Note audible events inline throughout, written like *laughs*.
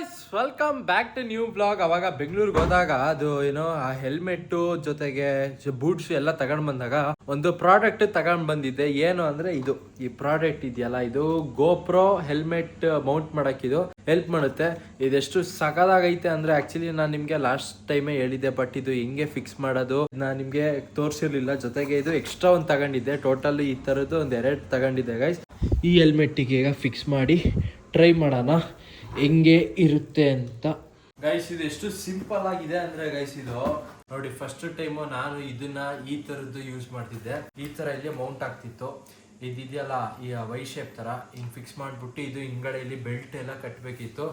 Guys welcome back to new blog ಅವಾಗ ಬೆಂಗಳೂರಿಗೆ ಹೋದಾಗ ಅದು ಏನೋ ಆ ಹೆಲ್ಮೆಟ್ ಜೊತೆಗೆ ಬೂಟ್ಸ್ ಎಲ್ಲ ತಗೊಂಡ್ ಬಂದಾಗ ಒಂದು ಪ್ರಾಡಕ್ಟ್ ತಗೊಂಡ್ ಬಂದಿದ್ದೆ ಏನು ಅಂದ್ರೆ ಇದು. ಈ ಪ್ರಾಡಕ್ಟ್ ಇದೆಯಲ್ಲ, ಇದು ಗೋಪ್ರೋ ಹೆಲ್ಮೆಟ್ ಮೌಂಟ್ ಮಾಡಕ್ ಇದು ಹೆಲ್ಪ್ ಮಾಡುತ್ತೆ. ಇದೆಷ್ಟು ಸಕದಾಗೈತೆ ಅಂದ್ರೆ ಆಕ್ಚುಲಿ ನಾನು ನಿಮ್ಗೆ ಲಾಸ್ಟ್ ಟೈಮೇ ಹೇಳಿದ್ದೆ ಬಟ್ ಇದು ಹೆಂಗೆ ಫಿಕ್ಸ್ ಮಾಡೋದು ನಾನು ನಿಮ್ಗೆ ತೋರಿಸಿರ್ಲಿಲ್ಲ. ಜೊತೆಗೆ ಇದು ಎಕ್ಸ್ಟ್ರಾ ಒಂದು ತಗೊಂಡಿದ್ದೆ. ಟೋಟಲ್ ಈ ತರದ್ದು ಒಂದ್ ಎರಡು ತಗೊಂಡಿದ್ದೆ ಗೈಸ್ ಈ ಹೆಲ್ಮೆಟ್ಟಿಗೆ ಈಗ ಫಿಕ್ಸ್ ಮಾಡಿ ಟ್ರೈ ಮಾಡೋಣ. ಹೆಂಗೆ ಇರುತ್ತೆ ಅಂತ. ಗೈಸ್ ಇದು ಎಷ್ಟು ಸಿಂಪಲ್ ಆಗಿದೆ ಅಂದ್ರೆ ಗೈಸ್ ಇದು ನೋಡಿ ಫಸ್ಟ್ ಟೈಮು ನಾನು ಇದನ್ನ ಈ ತರದ್ದು ಯೂಸ್ ಮಾಡ್ತಿದ್ದೆ. ಈ ತರ ಇಲ್ಲಿ ಮೌಂಟ್ ಆಗ್ತಿತ್ತು. ಇದಿದೆಯಲ್ಲ ಈ ವೈ ಶೇಪ್ ತರ. ಹಿಂಗ್ ಫಿಕ್ಸ್ ಮಾಡ್ಬಿಟ್ಟು ಇದು ಹಿಂಗಡೆ ಇಲ್ಲಿ ಬೆಲ್ಟ್ ಎಲ್ಲ ಕಟ್ಟಬೇಕಿತ್ತು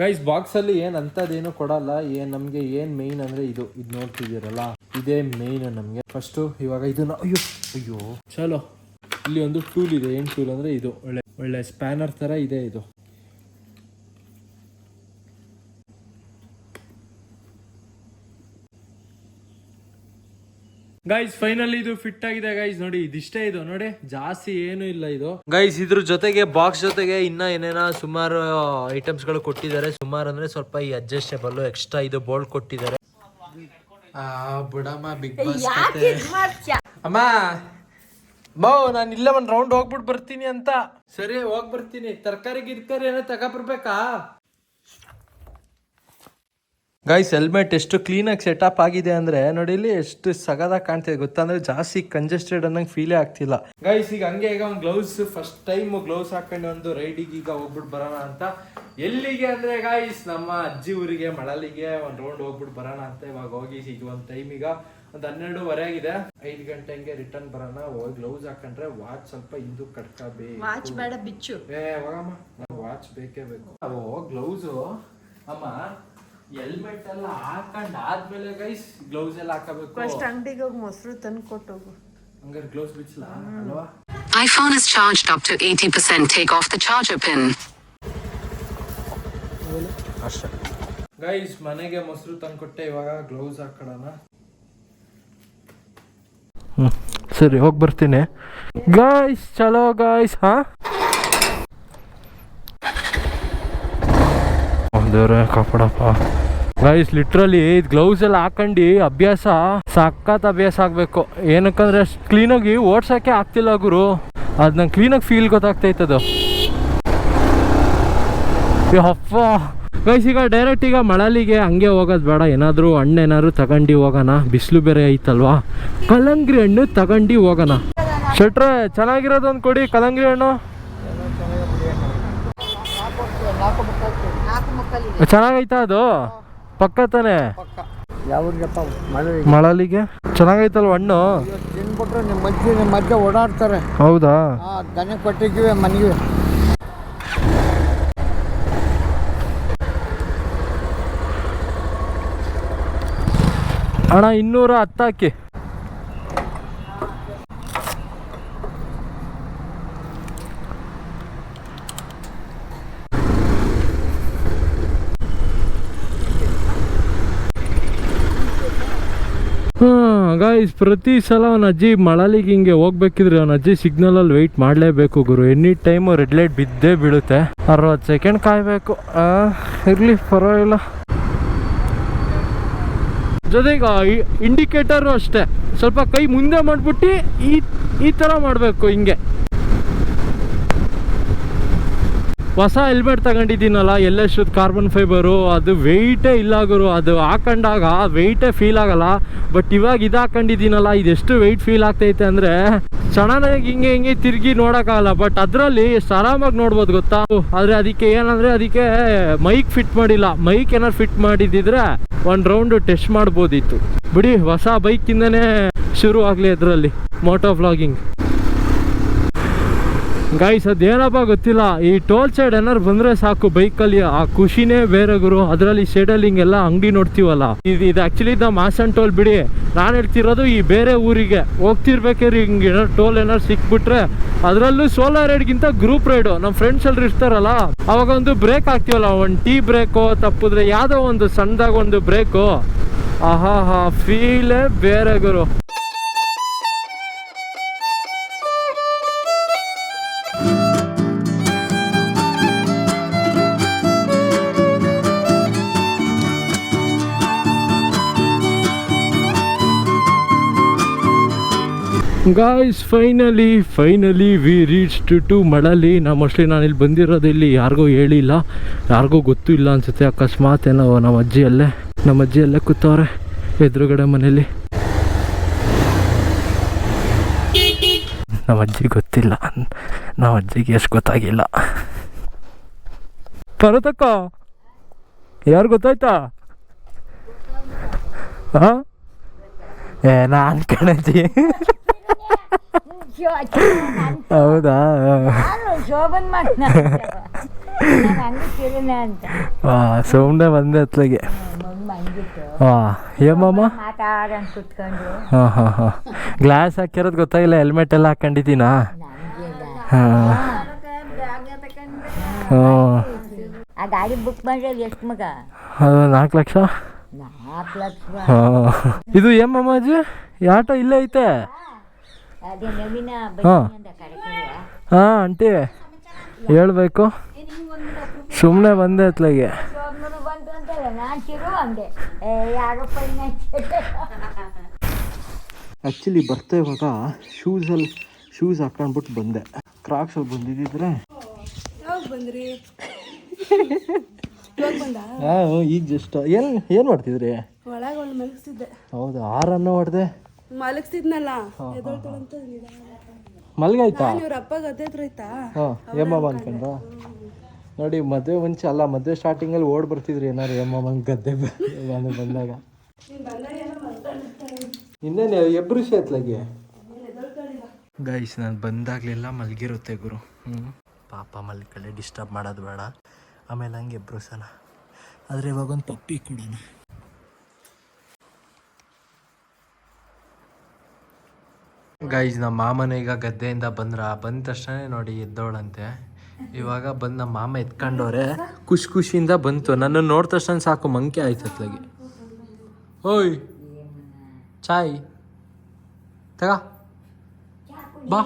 ಗೈಸ್ ಬಾಕ್ಸ್ ಅಲ್ಲಿ ಏನ್ ಅಂತದೇನು ಕೊಡಲ್ಲ. ಏನ್ ನಮ್ಗೆ ಏನ್ ಮೇನ್ ಅಂದ್ರೆ ಇದು. ಇದು ನೋಡ್ತಿದ್ದೀರಲ್ಲ, ಇದೇ ಮೇನ್ ನಮ್ಗೆ. ಫಸ್ಟ್ ಇವಾಗ ಇದನ್ನ ಅಯ್ಯೋ ಅಯ್ಯೋ. ಚಲೋ. ಇಲ್ಲಿ ಒಂದು ಟೂಲ್ ಇದೆ. ಏನ್ ಟೂಲ್ ಅಂದ್ರೆ ಇದು. ಒಳ್ಳೆ ಒಳ್ಳೆ ಸ್ಪ್ಯಾನರ್ ತರ ಇದೆ ಇದು. ಗೈಸ್ ಫೈನಲ್ ಇದು ಫಿಟ್ ಆಗಿದೆ ಗೈಸ್ ನೋಡಿ ಇದಿಷ್ಟೇ ಇದು. ನೋಡಿ ಜಾಸ್ತಿ ಏನು ಇಲ್ಲ ಇದು. ಗೈಸ್ ಇದ್ರ ಜೊತೆಗೆ ಬಾಕ್ಸ್ ಜೊತೆಗೆ ಇನ್ನ ಏನೇನ ಸುಮಾರು ಐಟಮ್ಸ್ಗಳು ಕೊಟ್ಟಿದ್ದಾರೆ. ಸುಮಾರು ಅಂದ್ರೆ ಸ್ವಲ್ಪ ಈ ಅಡ್ಜಸ್ಟೇಬಲ್ ಎಕ್ಸ್ಟ್ರಾ ಇದು ಬೋಲ್ಡ್ ಕೊಟ್ಟಿದ್ದಾರೆ. ಆ ಬುಡಮ್ಮ ಬಿಗ್ ಬಾಸ್ ಅಮ್ಮ ಬೋ, ನಾನು ಇಲ್ಲ ಒಂದ್ ರೌಂಡ್ ಹೋಗ್ಬಿಟ್ಟು ಬರ್ತೀನಿ ಅಂತ. ಸರಿ, ಹೋಗಿ ಬರ್ತೀನಿ. ತರಕಾರಿ, ಗಿರ್ಕಾರಿ ಏನೋ ತಗೊಬರ್ಬೇಕಾ? ಗೈಸ್ ಹೆಲ್ಮೆಟ್ ಎಷ್ಟು ಕ್ಲೀನಾಗಿ ಸೆಟಪ್ ಆಗಿದೆ ಅಂದ್ರೆ ನೋಡಿ ಇಲ್ಲಿ ಎಷ್ಟು ಸಗದ ಕಾಣ್ತಿದೆ. ಗೊತ್ತಂದ್ರೆ ಜಾಸ್ತಿ ಕಂಜೆಸ್ಟೆಡ್ ಅನ್ನಂಗೆ ಫೀಲೇ ಆಗ್ತಿಲ್ಲ. ಗೈಸ್ ಈಗ ಹಂಗೆ ಈಗ ಒಂದು ಗ್ಲೌಸ್ ಫಸ್ಟ್ ಟೈಮ್ ಗ್ಲೌಸ್ ಹಾಕೊಂಡು ಒಂದು ರೈಡಿಗೆ ಈಗ ಹೋಗ್ಬಿಟ್ಟು ಬರೋಣ ಅಂತ. ಎಲ್ಲಿಗೆ ಅಂದ್ರೆ ಗಾಯ್ಸ್ ನಮ್ಮ ಅಜ್ಜಿ ಊರಿಗೆ ಮಳಲಿಗೆ ಒಂದ್ ರೌಂಡ್ ಹೋಗ್ಬಿಟ್ಟು ಬರೋಣ ಅಂತ ಇವಾಗ ಹೋಗಿ ಈಗ ಒಂದ್ ಟೈಮ್ ಈಗ. ಒಂದ್ ಹನ್ನೆರಡುವರೆ ಆಗಿದೆ. ಐದು ಗಂಟೆ ಹಂಗೆ ರಿಟರ್ನ್ ಬರೋಣ. ಹೋಗಿ ಗ್ಲೌಸ್ ಹಾಕೊಂಡ್ರೆ ವಾಚ್ ಸ್ವಲ್ಪ ಹಿಂದೂ ಕಟ್ಕೋಬೇಕು. ವಾಚ್ ಬೇಡ ಬಿಚ್ಚು. ಏ ಹೋಗಮ್ಮ. ವಾಚ್ ಬೇಕೇ ಬೇಕು. ಅವು ಗ್ಲೌಸು ಅಮ್ಮ ಹೆಲ್ಮೆಟ್ ಎಲ್ಲ ಹಾಕೊಂಡ್ ಆದ್ಮೇಲೆ ಗೈಸ್ ಗ್ಲೌಸ್ ಎಲ್ಲ ಹಾಕಬೇಕು. ಫಸ್ಟ್ ಅಂಗಡಿಗೆ ಹೋಗಿ ಮೊಸರು ತಂದು ಕೊಟ್ಟೋಗು. ಹಂಗಾರೆ ಗ್ಲೌಸ್ ಬಿಚ್ಚಲ ಅಲ್ವಾ? iPhone is charged up to 80%. Take off the charger pin. ಅಷ್ಟೇ. ಗೈಸ್ ಮನೆಗೆ ಮೊಸರು ತಂದ್ಕೊಟ್ಟೆ ಇವಾಗ ಗ್ಲೌಸ್ ಹಾಕೊಳ್ಳೋಣ ಸರಿ ಹೋಗಿ ಬರ್ತೀನಿ. ಗಾಯ್ಸ್ ಚಲೋ ಗಾಯ್ಸ್ ಹಾ? ದೇವ್ರೆ ಕಾಪಾಡಪ್ಪ. ಗೈಸ್ ಲಿಟ್ರಲಿ ಗ್ಲೌಸ್ ಎಲ್ಲ ಹಾಕೊಂಡು ಅಭ್ಯಾಸ, ಸಖತ್ ಅಭ್ಯಾಸ ಆಗಬೇಕು. ಏನಕ್ಕಂದ್ರೆ ಕ್ಲೀನಾಗಿ ಓಡ್ಸೋಕ್ಕೆ ಆಗ್ತಿಲ್ಲ ಗುರು. ಅದು ನಂಗೆ ಕ್ಲೀನಾಗಿ ಫೀಲ್ ಗೊತ್ತಾಗ್ತೈತದು ಅಪ್ಪ. ಗೈಸ್ ಈಗ ಡೈರೆಕ್ಟ್ ಈಗ ಮಳಲಿಗೆ ಹಂಗೆ ಹೋಗೋದು ಬೇಡ. ಏನಾದರೂ ಹಣ್ಣು ಏನಾದ್ರು ತಗೊಂಡು ಹೋಗೋಣ. ಬಿಸಿಲು ಬೇರೆ ಐತಲ್ವಾ? ಕಲ್ಲಂಗಡಿ ಹಣ್ಣು ತಗೊಂಡು ಹೋಗೋಣ. ಶೆಟ್ರೆ ಚೆನ್ನಾಗಿರೋದೊಂದು ಕೊಡಿ ಕಲಂಗ್ರಿ ಹಣ್ಣು ನಾಲ್ಕು ಮಕ್ಕಳಿಗೆ ಚೆನ್ನಾಗೈತಾ ಅದು? ಪಕ್ಕ ತಾನೆ? ಮಳಲಿಗೆ? ಚೆನ್ನಾಗೈತಲ್ವ ಹಣ್ಣು? ತಿನ್ಬಿಟ್ರೆ ನಿಮ್ಮ ಮಜ್ಜಿ ನಿಮ್ಮ ಮಧ್ಯೆ ಓಡಾಡ್ತಾರೆ. ಹೌದಾ? ದನ ಕೊಟ್ಟಿದ್ದೀವಿ ಮನೆಗೆ. ಅಣ್ಣ ಇನ್ನೂರ ಹತ್ತಾಕಿ ಹಾಂ ಗಾಯ್ಸ್ ಪ್ರತಿ ಸಲ ಅವನ ಅಜ್ಜಿ ಮಳಲಿಗೆ ಹಿಂಗೆ ಹೋಗ್ಬೇಕಿದ್ರೆ ಅವನ ಅಜ್ಜಿ ಸಿಗ್ನಲಲ್ಲಿ ವೆಯ್ಟ್ ಮಾಡಲೇಬೇಕು ಗುರು. ಎನಿ ಟೈಮು ರೆಡ್ ಲೈಟ್ ಬಿದ್ದೇ ಬೀಳುತ್ತೆ. ಅರವತ್ತು ಸೆಕೆಂಡ್ ಕಾಯಬೇಕು. ಇರಲಿ, ಪರವಾಗಿಲ್ಲ. ಜೊತೆಗೆ ಇಂಡಿಕೇಟರು ಅಷ್ಟೇ. ಸ್ವಲ್ಪ ಕೈ ಮುಂದೆ ಮಾಡ್ಬಿಟ್ಟು ಈ ಈ ಥರ ಮಾಡಬೇಕು ಹಿಂಗೆ. ಹೊಸ ಹೆಲ್ಮೆಟ್ ತಗೊಂಡಿದ್ದೀನಲ್ಲ ಎಲ್ಲೆಷ್ಟು ಕಾರ್ಬನ್ ಫೈಬರು ಅದು ವೆಯ್ಟೇ ಇಲ್ಲ ಗುರು. ಅದು ಹಾಕೊಂಡಾಗ ವೆಯ್ಟೇ ಫೀಲ್ ಆಗಲ್ಲ. ಬಟ್ ಇವಾಗ ಇದು ಹಾಕೊಂಡಿದ್ದೀನಲ್ಲ, ಇದೆಷ್ಟು ವೆಯ್ಟ್ ಫೀಲ್ ಆಗ್ತೈತೆ ಅಂದರೆ ಚೆನ್ನಾಗಿ ಹಿಂಗೆ ಹಿಂಗೆ ತಿರುಗಿ ನೋಡೋಕ್ಕಾಗಲ್ಲ. ಬಟ್ ಅದರಲ್ಲಿ ಎಷ್ಟು ಆರಾಮಾಗಿ ನೋಡ್ಬೋದು ಗೊತ್ತಾ? ಆದರೆ ಅದಕ್ಕೆ ಏನಂದರೆ ಅದಕ್ಕೆ ಮೈಕ್ ಫಿಟ್ ಮಾಡಿಲ್ಲ. ಮೈಕ್ ಏನಾದ್ರು ಫಿಟ್ ಮಾಡಿದ್ದಿದ್ರೆ ಒಂದು ರೌಂಡು ಟೆಸ್ಟ್ ಮಾಡ್ಬೋದಿತ್ತು. ಬಿಡಿ, ಹೊಸ ಬೈಕಿಂದನೇ ಶುರು ಆಗಲಿ ಅದರಲ್ಲಿ ಮೋಟೋ ವ್ಲಾಗಿಂಗ್ ಗಾಯ್ಸ್ ಅದೇನಪ್ಪ ಗೊತ್ತಿಲ್ಲ, ಈ ಟೋಲ್ ಸೈಡ್ ಏನಾರು ಬಂದ್ರೆ ಸಾಕು, ಬೈಕಲ್ಲಿ ಆ ಖುಷಿನೇ ಬೇರೆ ಗುರು. ಅದರಲ್ಲಿ ಸೈಡಲ್ಲಿ ಹಿಂಗೆಲ್ಲ ಅಂಗಡಿ ನೋಡ್ತೀವಲ್ಲ. ಇದು ಇದು ಆಕ್ಚುಲಿ ದ ಮಾಸನ್ ಟೋಲ್ ಬಿಡಿ. ನಾನು ಹೇಳ್ತಿರೋದು ಈ ಬೇರೆ ಊರಿಗೆ. ಹೋಗ್ತಿರ್ಬೇಕಾದ್ರೆ ಹಿಂಗೆ ಏನಾರು ಟೋಲ್ ಏನಾರು ಸಿಕ್ಬಿಟ್ರೆ, ಅದರಲ್ಲೂ ಸೋಲೋ ರೈಡ್ಗಿಂತ ಗ್ರೂಪ್ ರೈಡು ನಮ್ಮ ಫ್ರೆಂಡ್ಸ್ ಎಲ್ಲರೂ ಇರ್ತಾರಲ್ಲ ಅವಾಗ ಒಂದು ಬ್ರೇಕ್ ಹಾಕ್ತೀವಲ್ಲ ಒಂದು ಟೀ ಬ್ರೇಕು ತಪ್ಪಿದ್ರೆ ಯಾವುದೋ ಒಂದು ಸಣ್ಣದಾಗ ಒಂದು ಬ್ರೇಕು ಆಹಾ ಹಾ ಫೀಲೇ ಬೇರೆ ಗುರು. Guys finally finally we reach to to ಮಡಲಿ ನಾ ಮೋಸ್ಟ್ಲಿ ನಾನು ಇಲ್ಲಿ ಬಂದಿರೋದು ಇಲ್ಲಿ ಯಾರಿಗೂ ಹೇಳಿಲ್ಲ. ಯಾರಿಗೂ ಗೊತ್ತೂ ಇಲ್ಲ ಅನ್ಸುತ್ತೆ. ಅಕಸ್ಮಾತ್ ಏನೋ ನಮ್ಮ ಅಜ್ಜಿ ಅಲ್ಲೇ ನಮ್ಮ ಅಜ್ಜಿ ಅಲ್ಲೇ ಕೂತವ್ರೆ ಎದುರುಗಡೆ ಮನೇಲಿ ನಮ್ಮ ಅಜ್ಜಿ ಗೊತ್ತಿಲ್ಲ. ನಮ್ಮ ಅಜ್ಜಿಗೆ ಎಷ್ಟು ಗೊತ್ತಾಗಿಲ್ಲ. ಪರತಕ್ಕ ಯಾರು ಗೊತ್ತಾಯ್ತಾ? ಹಾಂ ಏ, ನಾನು ಕಣಜ್ಜಿ ಹೌದಾ? ಶೋಭನ್ ಅಂತ. ಹಾಂ ಸುಮ್ಮನೆ ಬಂದೆ ಹಂಗಿತ್ತು ಹಾಂ ಏಮಮ್ಮ ಹಾಂ ಹಾಂ ಹಾಂ. ಗ್ಲಾಸ್ ಹಾಕಿರೋದು ಗೊತ್ತಾಗಿಲ್ಲ ಹೆಲ್ಮೆಟ್ ಎಲ್ಲ ಹಾಕೊಂಡಿದ್ದೀನಾ ಹಾ. ಆ ಗಾಡಿ ಬುಕ್ ಮಾಡಿರೋದು ಎಷ್ಟು ಮಗ? ನಾಲ್ಕು ಲಕ್ಷ? ನಾಲ್ಕು ಲಕ್ಷ. ಇದು ಏಮಮ್ಮ ಅಜ್ಜಿ ಆಟೋ ಇಲ್ಲೇ ಐತೆ? ಹಾ. ಹಾಂ ಆಂಟಿ. ಹೇಳ್ಬೇಕು. ಸುಮ್ಮನೆ ಬಂದೆ ಅತ್ಲಾಗೆ. ಆ್ಯಕ್ಚುಲಿ ಬರ್ತಾ ಇವಾಗ ಶೂಸಲ್ಲಿ ಶೂಸ್ ಹಾಕೊಂಡ್ಬಿಟ್ಟು ಬಂದೆ. ಕ್ರಾಕ್ಸಲ್ಲಿ ಬಂದಿದ್ದಿದ್ರೆ? ಹಾಂ ಈಗ ಜಸ್ಟ್ ಏನು ಏನು ಮಾಡ್ತಿದ್ರಿ? ಹೌದು ಆರನ್ನು ಹೊಡೆದೆ? ಮಲಗಿಸಿದ್ನಲ್ಲ ಎದೊಳ್ತಾಳಂತ ಮಲ್ಗಾಯ್ತಾ? ಇವ್ರ ಅಪ್ಪ ಗದ್ದೆ ಹತ್ರ ಐತಾ ಹಾಂ ಏಮಮ್ಮ ಅನ್ಕೊಂಡ್ರ? ನೋಡಿ ಮದುವೆ ಮುಂಚೆ ಅಲ್ಲ ಮದುವೆ ಸ್ಟಾರ್ಟಿಂಗಲ್ಲಿ ಓಡ್ ಬರ್ತಿದ್ರಿ ಏನಾರು ಏಮಮ್ಮ ಗದ್ದೆ ಬಂದಾಗ? ಇನ್ನೇನು ಎಬ್ರು ಸೇತ್ಲಾಗೆ ಗೈಸ್ ನಾನು ಬಂದಾಗ್ಲಿಲ್ಲ ಮಲ್ಗಿರುತ್ತೆ ಗುರು. ಹ್ಞೂ ಪಾಪ ಮಲ್ಕಳೆ ಡಿಸ್ಟರ್ಬ್ ಮಾಡೋದು ಬೇಡ. ಆಮೇಲೆ ಹಂಗೆ ಎಬ್ರುಸನ ಆದರೆ ಇವಾಗ ಒಂದು ಪಪ್ಪಿ ಕೊಡೋಣ. ಗೈಸ್ ನಮ್ಮ ಮಾಮನ ಈಗ ಗದ್ದೆಯಿಂದ ಬಂದ್ರ, ಬಂದ ತಕ್ಷಣ ನೋಡಿ ಎದ್ದೋಳಂತೆ. ಇವಾಗ ಬಂದು ನಮ್ಮ ಮಾಮ ಎತ್ಕೊಂಡವ್ರೆ, ಖುಷಿ ಖುಷಿಯಿಂದ ಬಂತು. ನನ್ನ ನೋಡಿದ ತಕ್ಷಣ ಸಾಕು, ಮಂಕೆ ಆಯ್ತು ಅತ್ಲಾಗೆ. ಓಯ್, ಚಾಯ್. ತಗ. ಬಾ.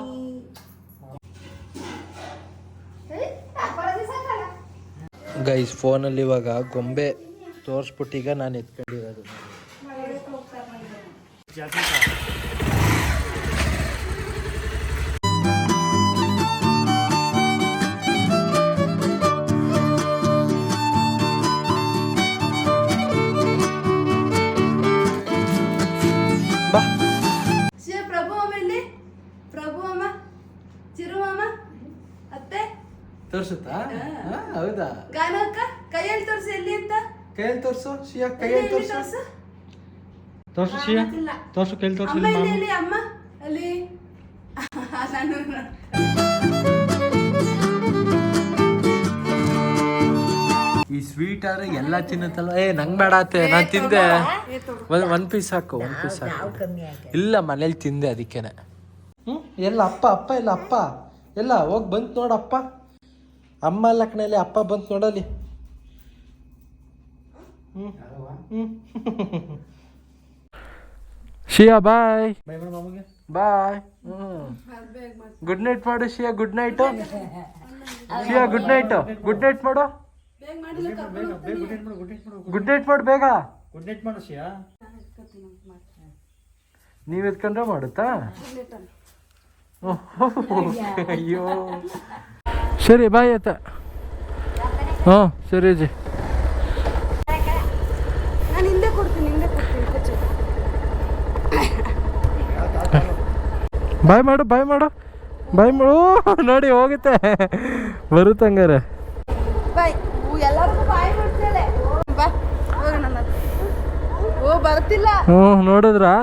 ಗೈಸ್ ಫೋನಲ್ಲಿ ಇವಾಗ ಗೊಂಬೆ ತೋರಿಸ್ಬಿಟ್ಟೀಗ ನಾನು ಎತ್ಕೊಂಡಿರೋದು ಬಾ. ಶಿವ ಪ್ರಭು ಅಮ್ಮ ಇಲ್ಲಿ? ಪ್ರಭು ಅಮ್ಮ ಚಿರು ಅಮ್ಮ ಅತ್ತೆ? ತೋರ್ಸುತ್ತಾ? ಹೌದಾ? ಗಾನ ಅಕ್ಕ ಕೈಯಲ್ಲಿ ತೋರಿಸಿ ಎಲ್ಲಿ ಅಂತ? ಕೈಯಲ್ಲಿ ತೋರ್ಸು ಶಿಯಾ ಕೈಯಲ್ಲಿ ಎಲ್ಲಿ ತೋರ್ಸು. ತೋರ್ಸು? ತೋರ್ಸು ಶಿಯಾ. ತೋರ್ಸು ಕೈಯಲ್ಲಿ ತೋರ್ಸು ಅಮ್ಮ ಇಲ್ಲಿ ಇಲ್ಲಿ ಅಮ್ಮ? ಅಲ್ಲಿ. *laughs* ನಾನು ಈ ಸ್ವೀಟ್ ಆದ್ರೆ ಎಲ್ಲ ತಿನ್ನುತ್ತಲ್ಲ ಏ ನಂಗೆ ಬೇಡ ಅತ್ತೆ ನಾನು ತಿಂದೆ. ಒಂದ್ ಒಂದ್ ಪೀಸ್ ಹಾಕು ಒಂದ್ ಪೀಸ್ ಹಾಕು ಇಲ್ಲ ಮನೇಲಿ ತಿಂದೆ ಅದಕ್ಕೇನೆ. ಹ್ಮ್ ಎಲ್ಲ ಅಪ್ಪ ಅಪ್ಪ ಇಲ್ಲ ಅಪ್ಪ. ಎಲ್ಲ ಹೋಗ್ ಬಂತು ನೋಡಪ್ಪ ಅಮ್ಮ ಅಲ್ಲ ಕಣಲ್ಲಿ ಅಪ್ಪ ಬಂತು ನೋಡಲಿ ಹ್ಮ್ ಹ್ಞೂ *laughs* ಶಿಯಾ ಬಾಯ್. ಬಾಯ್. ಗುಡ್ ನೈಟ್ ಮಾಡು ಶಿಯಾ ಗುಡ್ ನೈಟ್ ಶಿಯಾ ಗುಡ್ ನೈಟ್ ಗುಡ್ ನೈಟ್ ಮಾಡು. ಗುಡ್ ನೈಟ್ ಮಾಡು ಬೇಗ ಗುಡ್ ನೈಟ್ ನೀವ್ ಎತ್ಕೊಂಡ್ರೆ ಮಾಡುತ್ತಾ? ಓಹ್, ಅಯ್ಯೋ. ಸರಿ ಬಾಯ್ ಆಯ್ತಾ ಹಾಂ ಸರಿ ಅಜ್ಜಿ. ನಾನು ಹಿಂದೆ ಕೊಡ್ತೀನಿ ಹಿಂದೆ ಕೊಡ್ತೀನಿ ಕೊಚ್ಚು. ಬಾಯ್ ಮಾಡು ಬಾಯ್ ಮಾಡು. ಬಾಯ್ ಮಾಡು. ನೋಡಿ ಹೋಗುತ್ತೆ. ಬರುತ್ತೆ ಹಂಗಾರೆ ಬಾಯ್ ಊ, ಎಲ್ಲರಿಗೂ ಬಾಯ್ ಬಿಡ್ತಾಳೆ ಬಾ ಹೋಗೋಣ ನಾನು. ಓ ಬರ್ತಿಲ್ಲ. ಹ್ಞೂ ನೋಡಿದ್ರಾ?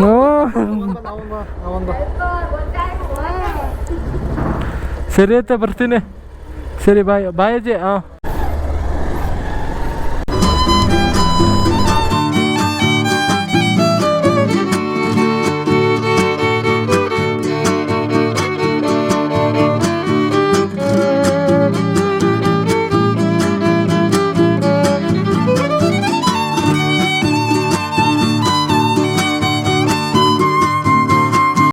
ಹ್ಞೂ. ಸರಿ ಐತೆ ಬರ್ತೀನಿ. ಸರಿ ಬಾಯ್ ಬಾಯ್ ಅಜ್ಜಿ ಹಾಂ